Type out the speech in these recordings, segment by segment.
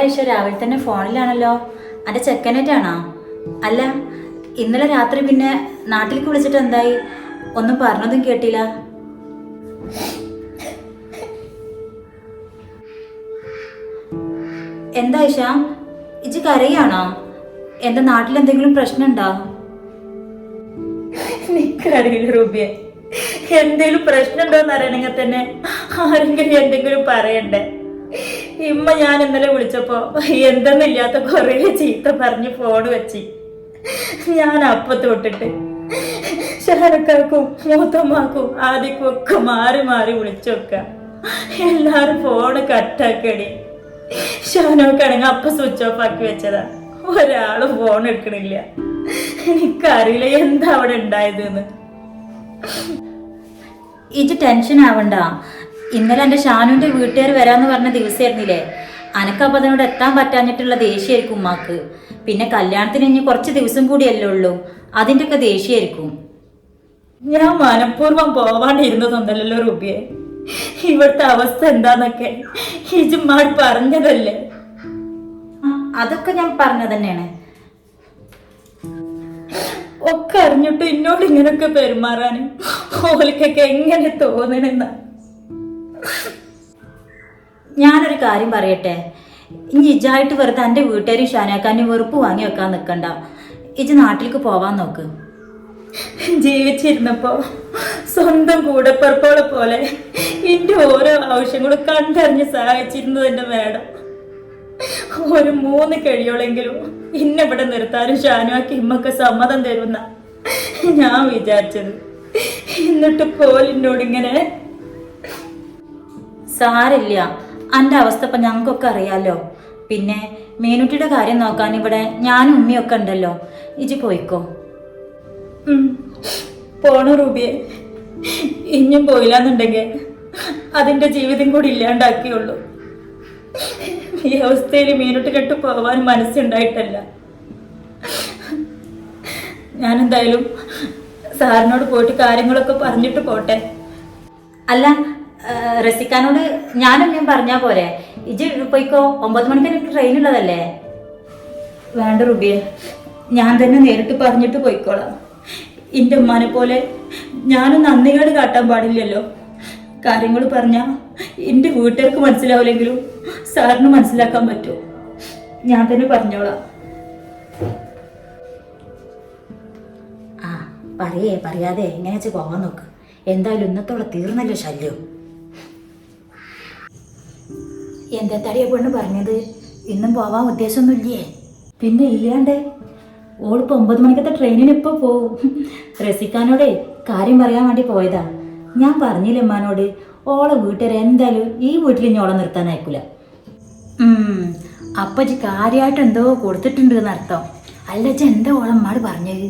ആരാഴ്ച രാവിലെ തന്നെ ഫോണിലാണല്ലോ. അന്റെ ചെക്കനായിട്ടാണോ അല്ല ഇന്നലെ രാത്രി പിന്നെ നാട്ടിലേക്ക് വിളിച്ചിട്ട് എന്തായി? ഒന്നും പറഞ്ഞതും കേട്ടില്ല. എന്താ ഇഷ ഇജ് കരയാണോ? എന്റെ നാട്ടിൽ എന്തെങ്കിലും പ്രശ്നമുണ്ടോ? എനിക്കറിയില്ല എന്തെങ്കിലും എന്തേലും പ്രശ്നമുണ്ടോന്ന് അറിയണമെങ്കിൽ തന്നെ ആരെങ്കിലും എന്തെങ്കിലും പറയണ്ടേ. ഇമ്മ ഞാൻ ഇന്നലെ വിളിച്ചപ്പോ എന്തെന്നില്ലാത്ത കുറേ ചീത്ത പറഞ്ഞ് ഫോൺ വെച്ച്. ഞാൻ അപ്പൊ തൊട്ടിട്ട് ഷാരക്കാർക്കും മൂത്തമ്മാക്കും ആദ്യക്കും ഒക്കെ മാറി മാറി വിളിച്ചൊക്ക എല്ലാരും ഫോണ് കട്ടാക്കടി ഷാനോക്കാണെങ്കിൽ അപ്പ സ്വിച്ച് ഓഫ് ആക്കി വെച്ചതാ. ഒരാൾ ഫോൺ എടുക്കണില്ല. എനിക്കറിയില്ല എന്താ അവിടെ ഉണ്ടായതെന്ന്. ഇജ് ടെൻഷൻ ആവണ്ട. ഇന്നലെ എന്റെ ഷാനുവിന്റെ വീട്ടുകാർ വരാന്ന് പറഞ്ഞ ദിവസമായിരുന്നില്ലേ? അനക്കപ്പം അതിനോട് എത്താൻ പറ്റാഞ്ഞിട്ടുള്ള ദേഷ്യമായിരിക്കും ഉമ്മാക്ക്. പിന്നെ കല്യാണത്തിന് ഇനി കുറച്ച് ദിവസം കൂടിയല്ലേ ഉള്ളൂ. അതിന്റെ ഒക്കെ ദേഷ്യമായിരിക്കും. ഞാൻ മനഃപൂർവം പോവാണ്ടിരുന്നതൊന്നല്ലല്ലോ റുബിയെ. ഇവിടുത്തെ അവസ്ഥ എന്താന്നൊക്കെ ഹിജുമാട് പറഞ്ഞതല്ലേ? അതൊക്കെ ഞാൻ പറഞ്ഞ തന്നെയാണ്. ഒക്കെ അറിഞ്ഞിട്ട് എന്നോട് ഇങ്ങനൊക്കെ പെരുമാറാനും ഓലിക്കൊക്കെ എങ്ങനെ തോന്നണെന്ന? ഞാനൊരു കാര്യം പറയട്ടെ? ഇനി ഇജായിട്ട് വെറുതെ എന്റെ വീട്ടുകാരും ഷാനാക്കാനും വെറുപ്പ് വാങ്ങി വെക്കാൻ നിൽക്കണ്ട ഇജ് നാട്ടിലേക്ക് പോവാൻ നോക്ക്. ജീവിച്ചിരുന്നപ്പോ സ്വന്തം കൂടപ്പിറപ്പോളെ പോലെ എന്റെ ഓരോ ആവശ്യങ്ങളും കണ്ടറിഞ്ഞ് സഹായിച്ചിരുന്നത് എന്റെ മേഡം. ഒരു മൂന്ന് കഴിയോളെങ്കിലും ഇന്നെ ഇവിടെ നിർത്താനും ഷാനുവാക്കി ഇമ്മക്ക് സമ്മതം തരുന്ന ഞാൻ വിചാരിച്ചത്. എന്നിട്ട് പോലിനോട് ഇങ്ങനെ സാരില്ല എന്റെ അവസ്ഥ ഇപ്പം ഞങ്ങൾക്കൊക്കെ അറിയാലോ. പിന്നെ മീനുട്ടിയുടെ കാര്യം നോക്കാൻ ഇവിടെ ഞാനും ഉമ്മിയൊക്കെ ഉണ്ടല്ലോ. ഇജി പോയിക്കോ. പോണു റൂബിയെ. ഇനിയും പോയില്ലാന്നുണ്ടെങ്കിൽ അതിന്റെ ജീവിതം കൂടി ഇല്ലാണ്ടാക്കിയുള്ളൂ. ഈ അവസ്ഥയിൽ മീനോട്ടിലിട്ട് പോവാൻ മനസ്സുണ്ടായിട്ടല്ല. ഞാനെന്തായാലും സാറിനോട് പോയിട്ട് കാര്യങ്ങളൊക്കെ പറഞ്ഞിട്ട് പോട്ടെ. അല്ല റസിക്കാനോട് ഞാനും ഞാൻ പറഞ്ഞാ പോരെ. ഇജ് പോയിക്കോ ഒമ്പത് മണിക്ക് എനിക്ക് ട്രെയിൻ ഉള്ളതല്ലേ? വേണ്ട റുബിയെ ഞാൻ തന്നെ നേരിട്ട് പറഞ്ഞിട്ട് പോയിക്കോളാം. എന്റെ ഉമ്മാനെ പോലെ ഞാനും നന്ദികേട് കാട്ടാൻ പാടില്ലല്ലോ. കാര്യങ്ങൾ പറഞ്ഞാൽ എന്റെ വീട്ടുകാർക്ക് മനസ്സിലാവില്ലെങ്കിലും സാറിന് മനസ്സിലാക്കാൻ പറ്റൂ? ഞാൻ തന്നെ പറഞ്ഞോളാം. ആ പറയേ പറയാതെ. എങ്ങനെ വെച്ച് പോവാൻ നോക്ക്? എന്തായാലും ഇന്നത്തോളം തീർന്നല്ലോ ശല്യം. എന്താ തടിയ പെണ്ണ് പറഞ്ഞത്? ഇന്നും പോവാൻ ഉദ്ദേശമൊന്നുമില്ലേ? പിന്നെ ഇല്ലാണ്ട്. ഓളിപ്പോ ഒമ്പത് മണിക്കത്തെ ട്രെയിനിന് ഇപ്പൊ പോവും. റസിക്കാനോടെ കാര്യം പറയാൻ വേണ്ടി പോയതാ. ഞാൻ പറഞ്ഞില്ലേ അമ്മാനോട് ഓളെ വീട്ടുകാർ എന്തായാലും ഈ വീട്ടിൽ ഇനി ഓളെ നിർത്താൻ അയക്കൂല. കാര്യമായിട്ട് എന്തോ കൊടുത്തിട്ടുണ്ട് എന്നർത്ഥം അല്ല ഇജ്ജ് എന്താ ഓളമ്മാട് പറഞ്ഞത്?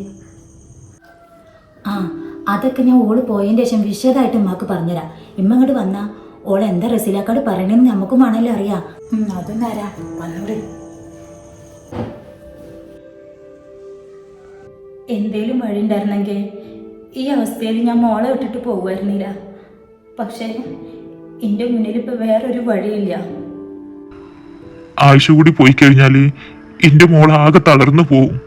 ആ അതൊക്കെ ഞാൻ ഓൾ പോയതിന് ശേഷം വിശദമായിട്ട് ഉമ്മാക്ക് പറഞ്ഞുതരാം. ഇമ്മ വന്നാ ഓളെ എന്താ റസീലാക്കാട് പറയണെന്ന് നമുക്കും വേണമല്ലോ അറിയാം. അതും തരാ. വന്നോട്. എന്തേലും വഴി ഉണ്ടായിരുന്നെങ്കിൽ ഈ അവസ്ഥയിൽ ഞാൻ മോളെ വിട്ടിട്ട് പോകുമായിരുന്നില്ല പക്ഷേ എന്റെ മുന്നിൽ ഇപ്പൊ വേറൊരു വഴിയില്ല. ആഴ്ച കൂടി പോയി കഴിഞ്ഞാൽ എന്റെ മോൾ ആകെ തളർന്നു പോവും.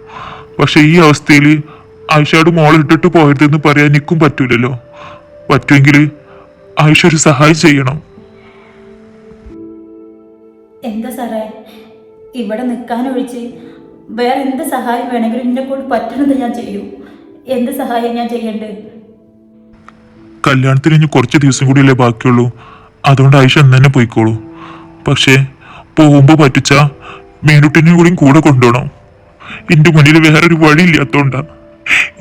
പക്ഷെ ഈ അവസ്ഥയിൽ ആയിഷയോട് മോളെ ഇട്ടിട്ട് പോയതെന്ന് പറയാൻ എനിക്കും പറ്റൂലല്ലോ. പറ്റുമെങ്കിൽ ആയിഷ ഒരു സഹായം ചെയ്യണം. എന്താ സാറേ? ഇവിടെ നിൽക്കാനൊഴിച്ച് വേറെ എന്ത് സഹായം വേണമെങ്കിലും എന്നെ കൊണ്ട് പറ്റണത് ഞാൻ ചെയ്യൂ. എന്ത് സഹായം ഞാൻ ചെയ്യണ്ടേ? കല്യാണത്തിന് ഇനി കുറച്ച് ദിവസം കൂടിയല്ലേ ബാക്കിയുള്ളൂ. അതുകൊണ്ട് ആയിഷ എന്ന് തന്നെ പോയിക്കോളൂ. പക്ഷേ പോകുമ്പോ പറ്റിച്ച മീനുട്ടിനെയും കൂടി കൂടെ കൊണ്ടുപോകണം എന്റെ മുന്നിൽ വേറൊരു വഴിയില്ലാത്തോണ്ടാ.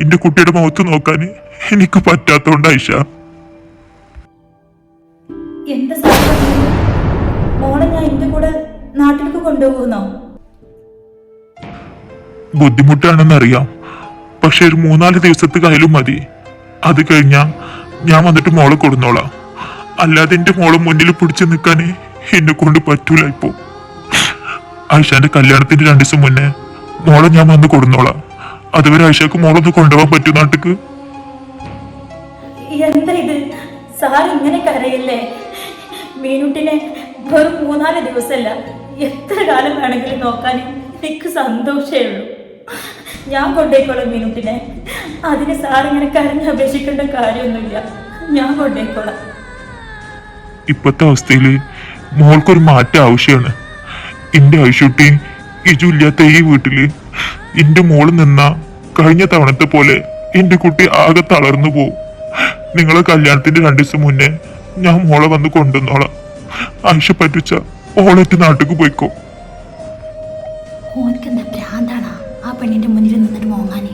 എന്റെ കുട്ടിയുടെ മുഖത്ത് നോക്കാൻ എനിക്ക് പറ്റാത്തോണ്ട് ആയിഷ. എന്ത് മോളെ ഞാൻ എന്റെ കൂടെ നാട്ടിലേക്ക് കൊണ്ടുപോകുന്നോ? ബുദ്ധിമുട്ടാണെന്നറിയാം. പക്ഷെ ഒരു മൂന്നാൽ ദിവസത്തെ കയ്യിലും മതി. അത് കഴിഞ്ഞാ ഞാൻ വന്നിട്ട് മോളെ കൊടുന്നോളാം. അല്ലാതെ എന്റെ മോളെ മുന്നിൽ പിടിച്ചു നിൽക്കാനേ എന്നെ കൊണ്ട് പറ്റൂല ഇപ്പോ. ആയിഷാന്റെ കല്യാണത്തിന്റെ രണ്ടു ദിവസം മുന്നേ മോളെ ഞാൻ വന്ന് കൊടുന്നോളാം. അതുവരെ ആയിഷക്ക് മോളൊന്ന് കൊണ്ടുപോകാൻ പറ്റൂ നാട്ടിക്ക്? എന്താ ഇത്? സാർ ഇങ്ങനെ കരയല്ലേ? മീനുട്ടിനെ വെറും മൂന്നാൽ ദിവസമല്ല എത്ര കാലം വേണമെങ്കിലും നോക്കാൻ എനിക്ക് സന്തോഷമേ ഉള്ളൂ. ഞാൻ കൊണ്ടേക്കോളാം മീനുട്ടിനെ. അതിന് സാറിങ്ങനെ കരഞ്ഞ് അപേക്ഷിക്കേണ്ട കാര്യമൊന്നുമില്ല. ഞാൻ കൊണ്ടേക്കോളാം. ഇപ്പത്തെ അവസ്ഥയിൽ മോൾക്കൊരു മാറ്റം ആവശ്യമാണ്. എന്റെ ഐഷുട്ടി ഇജു ഇല്ലാത്ത ഈ വീട്ടിൽ എന്റെ മോൾ നിന്ന കഴിഞ്ഞ തവണത്തെ പോലെ എന്റെ കുട്ടി ആകെ തളർന്നു പോവും. നിങ്ങളെ കല്യാണത്തിന്റെ രണ്ടു ദിവസം മുന്നേ ഞാൻ മോളെ വന്ന് കൊണ്ടുവന്നോളാം. ആയിഷ പറ്റിച്ച ഓളറ്റ് നാട്ടിക്ക് പോയിക്കോ. ഓനക്ക് എന്താ ഭ്രാന്താണാ? ആ പെണ്ണിന്റെ മുന്നിൽ നിന്നിട്ട് മോങ്ങാനേ.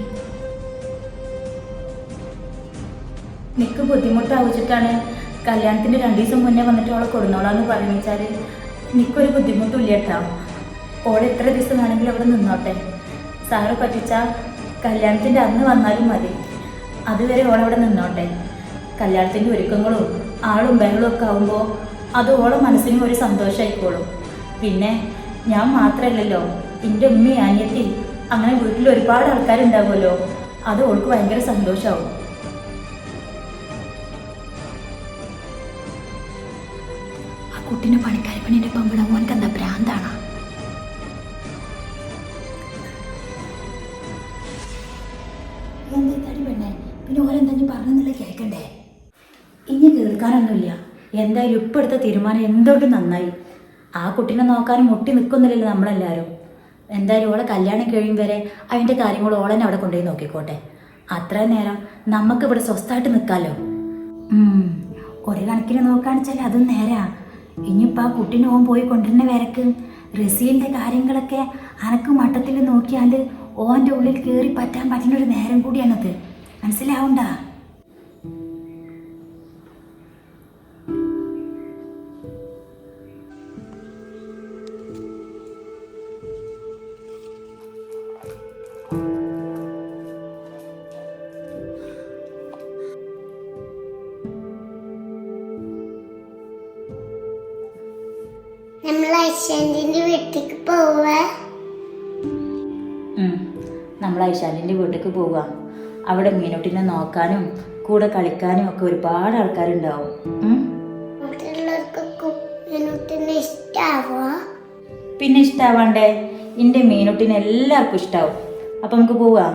നിനക്ക് ബുദ്ധിമുട്ടാവിച്ചിട്ടാണ് കല്യാണത്തിന്റെ രണ്ടു ദിവസം മുന്നേ വന്നിട്ട് അവളെ കൊടുന്നോളാന്ന് പറഞ്ഞു വെച്ചാൽ നിനക്കൊരു ബുദ്ധിമുട്ടില്ല കേട്ടോ ഓളെ എത്ര ദിവസം വേണമെങ്കിലും അവിടെ നിന്നോട്ടെ. സാറ് പറ്റിച്ച കല്യാണത്തിന്റെ അന്ന് വന്നാലും മതി. അതുവരെ ഓളവിടെ നിന്നോട്ടെ. കല്യാണത്തിന്റെ ഒരുക്കങ്ങളും ആളും ബഹളും ഒക്കെ ആകുമ്പോൾ അത് ഓളെ മനസ്സിനും ഒരു സന്തോഷമായിക്കോളും പിന്നെ ഞാൻ മാത്രമല്ലല്ലോ എന്റെ ഉമ്മി അനിയത്തി അങ്ങനെ വീട്ടിൽ ഒരുപാട് ആൾക്കാരുണ്ടാവുമല്ലോ അത് ഓൾക്ക് ഭയങ്കര സന്തോഷമാവും ആ കുട്ടീനെ പണിക്കാരി പണിന്റെ പമ്പിട മോനക്ക് എന്താ ഭ്രാന്താണാ? എന്തായി പെണ്ണേ? പിന്നെ ഓരെന്തെങ്കിലും പറഞ്ഞെന്നില്ല കേൾക്കാനൊന്നുമില്ല എന്തായാലും ഇപ്പം എടുത്ത തീരുമാനം എന്തുകൊണ്ടും നന്നായി. ആ കുട്ടീനെ നോക്കാനും മുട്ടി നിൽക്കുന്നില്ലല്ലോ നമ്മളെല്ലാവരും എന്തായാലും ഓളെ കല്യാണം കഴിയും വരെ അതിന്റെ കാര്യങ്ങൾ ഓളെന്നെ അവിടെ കൊണ്ടുപോയി നോക്കിക്കോട്ടെ. അത്ര നേരം നമുക്ക് ഇവിടെ സ്വസ്ഥമായിട്ട് നിൽക്കാമല്ലോ ഒരു കണക്കിന് നോക്കുകയാണെച്ചാൽ അതും നേരാ. ഇനിയിപ്പോൾ ആ കുട്ടീനെ ഓൻ പോയി കൊണ്ടുവരുന്ന വരക്ക് റസീലിന്റെ കാര്യങ്ങളൊക്കെ അനക്ക് മട്ടത്തിൽ നോക്കിയാൽ ഓന്റെ ഉള്ളിൽ കയറി പറ്റാൻ പറ്റുന്ന ഒരു നേരം കൂടിയാണത്. മനസ്സിലാവണ്ട? ഐശ്വര്യന്റെ വീട്ടിലേക്ക് പോവാ. നമ്മൾ ഐശാന്റിന്റെ വീട്ടിലേക്ക് പോവുക അവിടെ മീനോട്ടിനെ നോക്കാനും കൂടെ കളിക്കാനും ഒക്കെ ഒരുപാട് ആൾക്കാരുണ്ടാവും. പിന്നെ ഇഷ്ടാവാണ്ടേ? ഇന്റെ മീനോട്ടിനെ എല്ലാവർക്കും ഇഷ്ടാവും. അപ്പൊ നമുക്ക് പോവാം.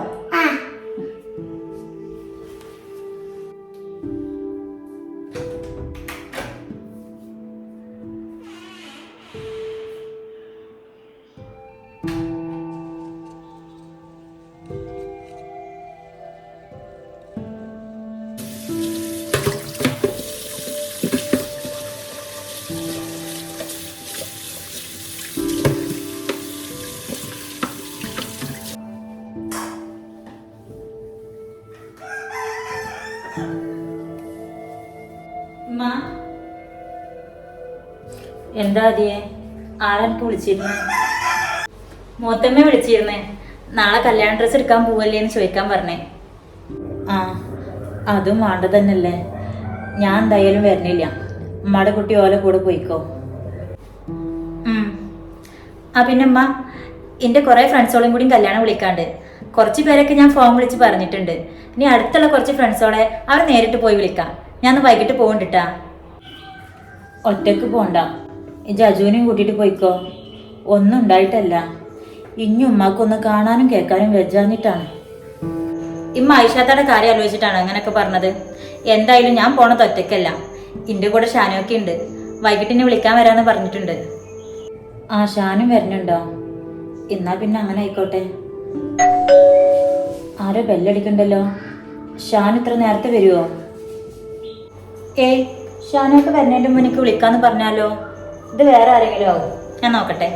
എന്താ അതിയെ ആളെനിക്ക് വിളിച്ചിരുന്നു. മൂത്തമ്മ വിളിച്ചിരുന്നേ. നാളെ കല്യാണ ഡ്രസ് എടുക്കാൻ പോവല്ലേ എന്ന് ചോദിക്കാൻ പറഞ്ഞേ. ആ അതും വേണ്ട തന്നെയല്ലേ. ഞാൻ എന്തായാലും വരണില്ല. ഉമ്മയുടെ കുട്ടി ഓലെ കൂടെ പോയിക്കോ. ആ പിന്നെ ഉമ്മ എന്റെ കുറേ ഫ്രണ്ട്സോളും കൂടി കല്യാണം വിളിക്കാണ്ട്. കുറച്ച് പേരൊക്കെ ഞാൻ ഫോൺ വിളിച്ച് പറഞ്ഞിട്ടുണ്ട്. ഇനി അടുത്തുള്ള കുറച്ച് ഫ്രണ്ട്സോളെ അവർ നേരിട്ട് പോയി വിളിക്കാം. ഞാൻ വൈകിട്ട് പോകണ്ടിട്ടാ ഒറ്റയ്ക്ക് പോണ്ട? ജജുവിനെയും കൂട്ടിയിട്ട് പോയിക്കോ. ഒന്നും ഉണ്ടായിട്ടല്ല. ഇനി ഉമ്മാക്കൊന്ന് കാണാനും കേൾക്കാനും വെജാഞ്ഞിട്ടാണ് ഇമ്മ ഐഷാത്തയുടെ കാര്യം ആലോചിച്ചിട്ടാണ് അങ്ങനെയൊക്കെ പറഞ്ഞത്. എന്തായാലും ഞാൻ പോണത് ഒറ്റയ്ക്കല്ല. ഇന്റെ കൂടെ ഷാനൊക്കെ ഉണ്ട്. വൈകിട്ടിനെ വിളിക്കാൻ വരാന്ന് പറഞ്ഞിട്ടുണ്ട്. ആ ഷാനും വരുന്നുണ്ടോ? എന്നാ പിന്നെ അങ്ങനെ ആയിക്കോട്ടെ. ആരോ ബെല്ലടിക്കണ്ടല്ലോ? ഷാൻ ഇത്ര നേരത്തെ വരുമോ ഏയ് ഷാനൊക്കെ വരുന്നതിന്റെ മുന്നിക്ക് വിളിക്കാന്ന് പറഞ്ഞാലോ? ഇത് വേറെ ആരെങ്കിലും ആവും ഞാൻ നോക്കട്ടെ.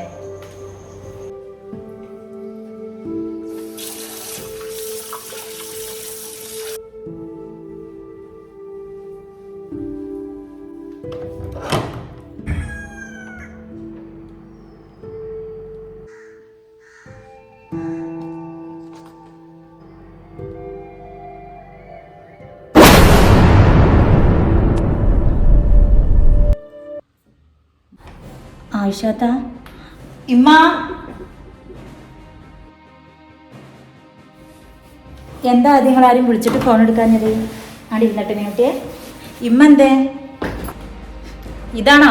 ആയിഷാത്ത? ഇമ്മ. എന്താ നിങ്ങൾ ആരും വിളിച്ചിട്ട് ഫോൺ എടുക്കാഞ്ഞത്? അവിടെ ഇരുന്നിട്ട് മിനിറ്റ് ഇമ്മ എന്തേ? ഇതാണോ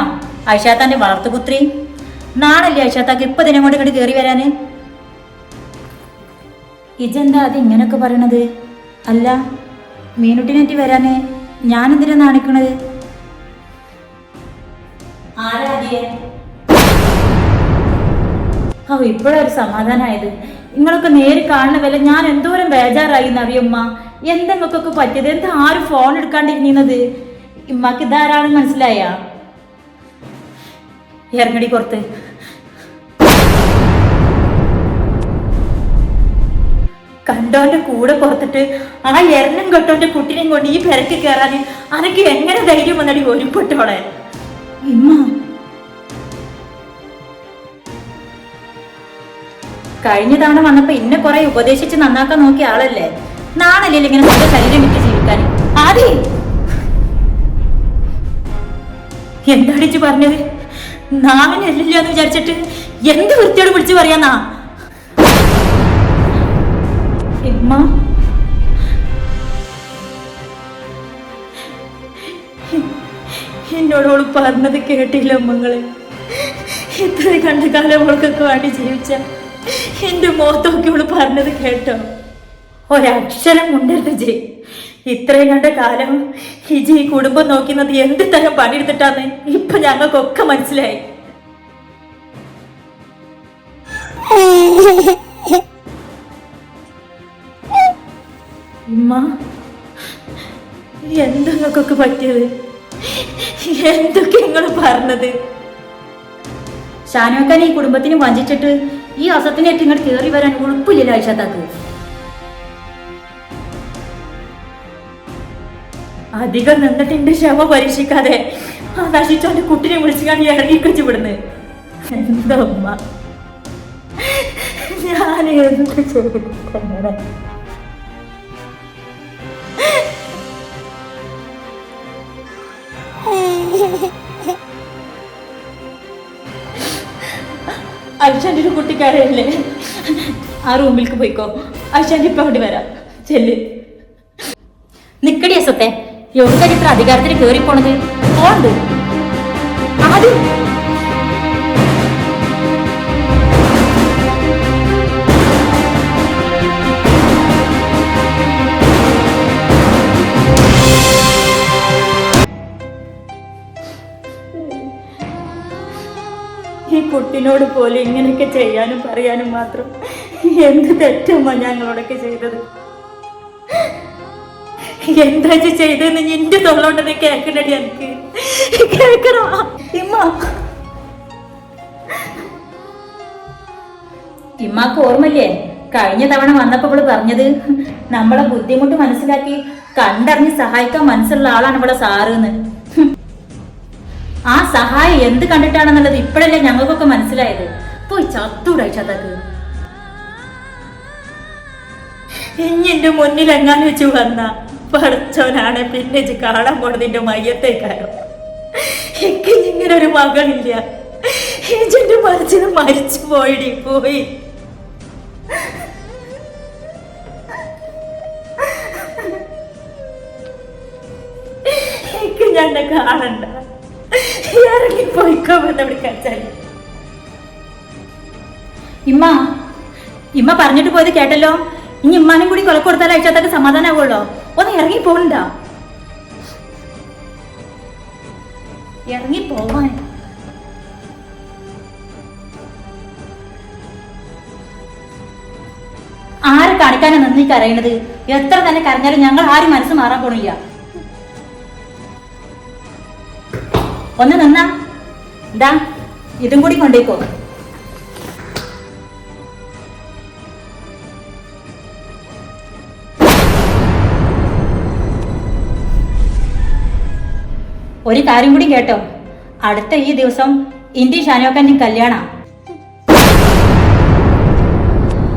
ഐഷാത്താന്റെ വളർത്തുപുത്രി നാളല്ലേ ഐഷാത്താക്ക് ഇപ്പൊ ഇതിനെ കൊണ്ട് ഇങ്ങോട്ട് കയറി വരാന്? ഇജെന്താ അത് ഇങ്ങനൊക്കെ പറയണത്? അല്ല മീനുട്ടിനേറ്റ് വരാന് ഞാൻ എന്തിനാ നാണിക്കണത്? ആരാധ്യേ ഓ ഇപ്പോഴൊരു സമാധാനമായത് നിങ്ങളൊക്കെ നേരി കാണുന്ന വില ഞാൻ എന്തോരം ബേജാറായി എന്നറിയമ്മ എന്തെങ്കിലൊക്കെ പറ്റിയത്? എന്താ ആരും ഫോൺ എടുക്കാണ്ടിരുന്നത്? ഇമ്മക്ക് ഇതാരാണെന്ന് മനസ്സിലായ? ഇറങ്ങടി പുറത്ത്. കണ്ടോന്റെ കൂടെ പുറത്തിട്ട് ആ എരണം കെട്ടോന്റെ കുട്ടിനെയും കൊണ്ട് ഈ പെരക്ക് കയറാൻ അനക്ക് എങ്ങനെ ധൈര്യം വന്നടി ഒരുപ്പെട്ടോളെ ഇമ്മ കഴിഞ്ഞ തവണ വന്നപ്പോ ഇന്നെ കുറെ ഉപദേശിച്ച് നന്നാക്കാൻ നോക്കിയ ആളല്ലേ? നാണല്ലേ ഇങ്ങനെ സ്വന്തം ശരീരം വിറ്റ് ജീവിക്കാൻ? ആദി! എന്താടിച്ചു പറഞ്ഞത്? നാവിനല്ലില്ല എന്ന് വിചാരിച്ചിട്ട് എന്ത് വൃത്തിയോട് വിളിച്ചു പറയാന്നാ ഇമ്മ എന്നോട് അവൾ പറഞ്ഞത് കേട്ടില്ല അമ്മങ്ങൾ. ഇത്ര കണ്ട കാലം അവൾക്കൊക്കെ വേണ്ടി ജീവിച്ച എന്റെ മുഖത്തൊക്കെ അവൾ പറഞ്ഞത് കേട്ടോ. ഒരക്ഷരം ഉണ്ടരുത് ജി. ഇത്രയും കണ്ട കാലം ഹിജി ഈ കുടുംബം നോക്കുന്നത് എന്ത് തരം പണിയെടുത്തിട്ടാന്ന് ഇപ്പൊ ഞങ്ങൾക്കൊക്കെ മനസ്സിലായി. ഉമ്മ എന്തൊക്കെ പറ്റിയത്? എന്തൊക്കെ നിങ്ങൾ പറഞ്ഞത്? ഷാനോക്കാൻ ഈ കുടുംബത്തിന് വഞ്ചിച്ചിട്ട് ഈ അസത്തിനേറ്റ് ഇങ്ങോട്ട് കയറി വരാൻ ഉളുപ്പില്ലല്ലോ ആഴ്ചത്താക്ക് അധികം നിന്നിട്ട് എന്റെ ക്ഷമ പരീക്ഷിക്കാതെ. ആ നശിച്ചോന്റെ കുട്ടിനെ വിളിച്ചാണ് ഇറങ്ങിക്കച്ചു വിടുന്നത് എന്താ ഉമ്മ? ഞാൻ എന്ത് ചെയ്തു? ഐഷാന്റെ ഒരു കുട്ടിക്കാരല്ലേ? ആ റൂമിലേക്ക് പോയിക്കോ. ഐഷാന്റെ ഇപ്പൊ അവിടെ വരാം. ചെല്ല്. നിക്കടി അസത്തെ. എവിടെ ഇത്ര അധികാരത്തിന് കയറിപ്പോണത് പോണത് പോണ്ട്. ആദ്യം കുട്ടിനോട് പോലും ഇങ്ങനെയൊക്കെ ചെയ്യാനും പറയാനും മാത്രം എന്ത് തെറ്റമ്മ ഞങ്ങളോടൊക്കെ ചെയ്തത്? എന്താ ചെയ്തതെന്ന് നിന്റെ തൊള്ളോണ്ടത് കേൾക്കണടി എനിക്ക് കേൾക്കണോ ഇമ്മ. ഇമ്മാക്ക് ഓർമ്മല്ലേ കഴിഞ്ഞ തവണ വന്നപ്പോൾ ഇവിടെ പറഞ്ഞത് നമ്മളെ ബുദ്ധിമുട്ട് മനസ്സിലാക്കി കണ്ടറിഞ്ഞ് സഹായിക്കാൻ മനസ്സുള്ള ആളാണ് ഇവിടെ സാറെന്ന് ആ സഹായം എന്ത് കണ്ടിട്ടാണെന്നുള്ളത് ഇപ്പോഴല്ലേ ഞങ്ങൾക്കൊക്കെ മനസ്സിലായത്. പോയി ചത്തൂടായി ചതക്ക് ഇനി എന്റെ മുന്നിൽ എങ്ങാന്ന് വെച്ച് വന്ന പഠിച്ചവനാണ് പിന്നെ കാണാൻ പോണതിന്റെ മയ്യത്തേക്കാരോ എനിക്ക് ഇങ്ങനെ ഒരു മകളില്ല. ഇജന്റെ മരിച്ചത് മരിച്ചു പോയിടി പോയി. ഞന്നെ കാണണ്ട. ഇമ്മ ഇമ്മ പറഞ്ഞിട്ട് പോയത് കേട്ടല്ലോ? ഇനി ഇമ്മാനും കൂടി കൊല കൊടുത്താൽ അയച്ചാത്തൊക്കെ സമാധാനാവുള്ളോ? ഒന്ന് ഇറങ്ങി പോകണ്ട ഇറങ്ങി പോവാൻ. ആരെ കാണിക്കാനാ നന്ദി കരയണത്? എത്ര തന്നെ കരഞ്ഞാലും ഞങ്ങൾ ആരും മനസ്സ് മാറാൻ പോണില്ല. ഒന്ന് നിന്നാ. ഇതാ ഇതും കൂടി കൊണ്ടേക്കോ ഒരു കാര്യം കൂടി കേട്ടോ. അടുത്ത ഈ ദിവസം ഇന്ത്യ ഷാനോക്കാന്റെ കല്യാണ.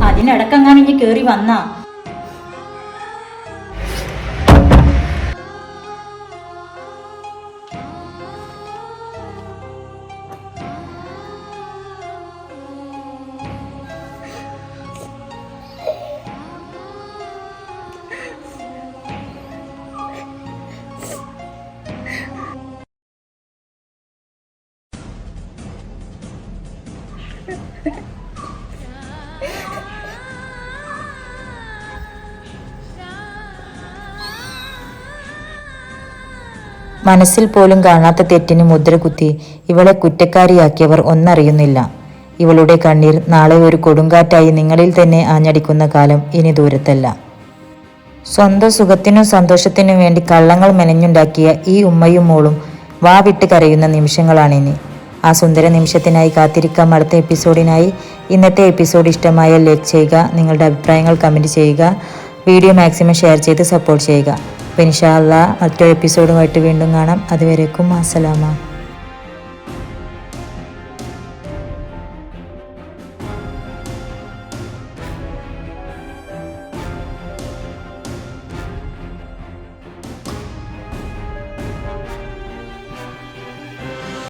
അതിനിടക്കെങ്ങാനും ഇനി കേറി വന്നാ. മനസ്സിൽ പോലും കാണാത്ത തെറ്റിന് മുദ്ര കുത്തി ഇവളെ കുറ്റക്കാരിയാക്കിയവർ ഒന്നറിയുന്നില്ല. ഇവളുടെ കണ്ണീർ നാളെ ഒരു കൊടുങ്കാറ്റായി നിങ്ങളിൽ തന്നെ ആഞ്ഞടിക്കുന്ന കാലം ഇനി ദൂരത്തല്ല. സ്വന്തം സുഖത്തിനും സന്തോഷത്തിനും വേണ്ടി കള്ളങ്ങൾ മെനഞ്ഞുണ്ടാക്കിയ ഈ ഉമ്മയും മോളും വാ വിട്ട് കരയുന്ന നിമിഷങ്ങളാണിനി. ആ സുന്ദര നിമിഷത്തിനായി കാത്തിരിക്കാം അടുത്ത എപ്പിസോഡിനായി. ഇന്നത്തെ എപ്പിസോഡ് ഇഷ്ടമായ ലൈക്ക് ചെയ്യുക നിങ്ങളുടെ അഭിപ്രായങ്ങൾ കമന്റ് ചെയ്യുക വീഡിയോ മാക്സിമം ഷെയർ ചെയ്ത് സപ്പോർട്ട് ചെയ്യുക. അപ്പോൾ ഇൻഷാല്ല മറ്റൊരു എപ്പിസോഡുമായിട്ട് വീണ്ടും കാണാം. അതുവരേക്കും അസ്സലാമ